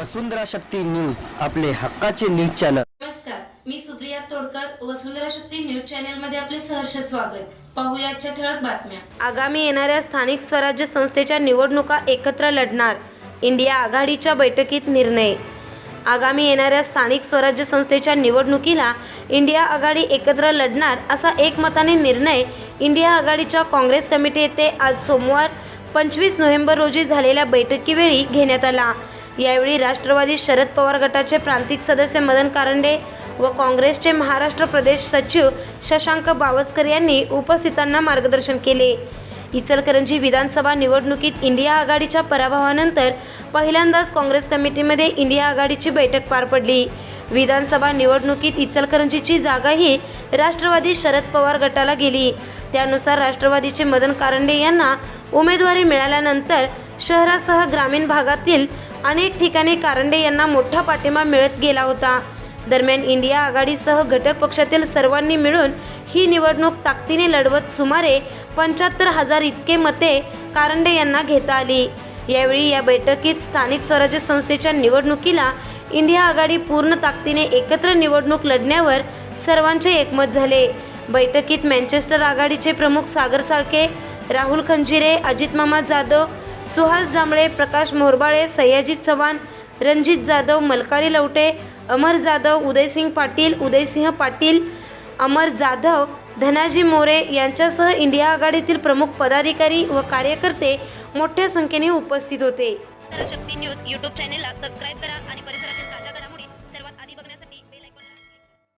वसुंधरा Shakti news आपले हक्काचे news channel. नमस्कार मी सुप्रिया तोडकर वसुंधरा शक्ती न्यूज चॅनेल मध्ये आपले सहर्ष स्वागत. पाहूया आजच्या ठळक बातम्या. आगामी येणाऱ्या स्थानिक स्वराज्य संस्थेच्या निवडणुका एकत्र लढणार इंडिया आघाडीच्या बैठकीत निर्णय. आगामी येणाऱ्या स्थानिक स्वराज्य संस्थेच्या निवडणुकीला इंडिया आघाडी एकत्र लढणार असा एकमताने निर्णय इंडिया आघाडीच्या काँग्रेस कमिटी येथे आज सोमवार पंचवीस नोव्हेंबर रोजी झालेल्या बैठकीवेळी घेण्यात आला. यावेळी राष्ट्रवादी शरद पवार गटाचे प्रांतिक सदस्य मदन कारंडे व काँग्रेसचे महाराष्ट्र प्रदेश सचिव शशांक बावस्कर यांनी उपस्थितांना मार्गदर्शन केले. इचलकरंजी विधानसभा निवडणुकीत इंडिया आघाडीच्या पराभवानंतर पहिल्यांदाच काँग्रेस कमिटीमध्ये इंडिया आघाडीची बैठक पार पडली. विधानसभा निवडणुकीत इचलकरंजीची जागाही राष्ट्रवादी शरद पवार गटाला गेली. त्यानुसार राष्ट्रवादीचे मदन कारंडे यांना उमेदवारी मिळाल्यानंतर शहरासह ग्रामीण भागातील अनेक ठिकाणी कारंडे यांना मोठा पाठिंबा मिळत गेला होता. दरम्यान इंडिया आघाडीसह घटक पक्षातील सर्वांनी मिळून ही निवडणूक ताकदीने लढवत सुमारे पंच्याहत्तर हजार इतके मते कारंडे यांना घेता आली. यावेळी या बैठकीत स्थानिक स्वराज्य संस्थेच्या निवडणुकीला इंडिया आघाडी पूर्ण ताकदीने एकत्र निवडणूक लढण्यावर सर्वांचे एकमत झाले. बैठकीत मँचेस्टर आघाडीचे प्रमुख सागर साळके राहुल खंजिरे अजित मामा जाधव सुहास जांभळे प्रकाश मोरबाळे सयाजी चव्हाण रणजित जाधव मलकारी लवटे अमर जाधव उदयसिंग पाटील उदयसिंह पाटील अमर जाधव धनाजी मोरे यांच्यासह इंडिया आघाडीतील प्रमुख पदाधिकारी व कार्यकर्ते मोठ्या संख्येने उपस्थित होते. शक्ती न्यूज यूट्यूब चॅनेलला सबस्क्राईब करा आणि परिसरातील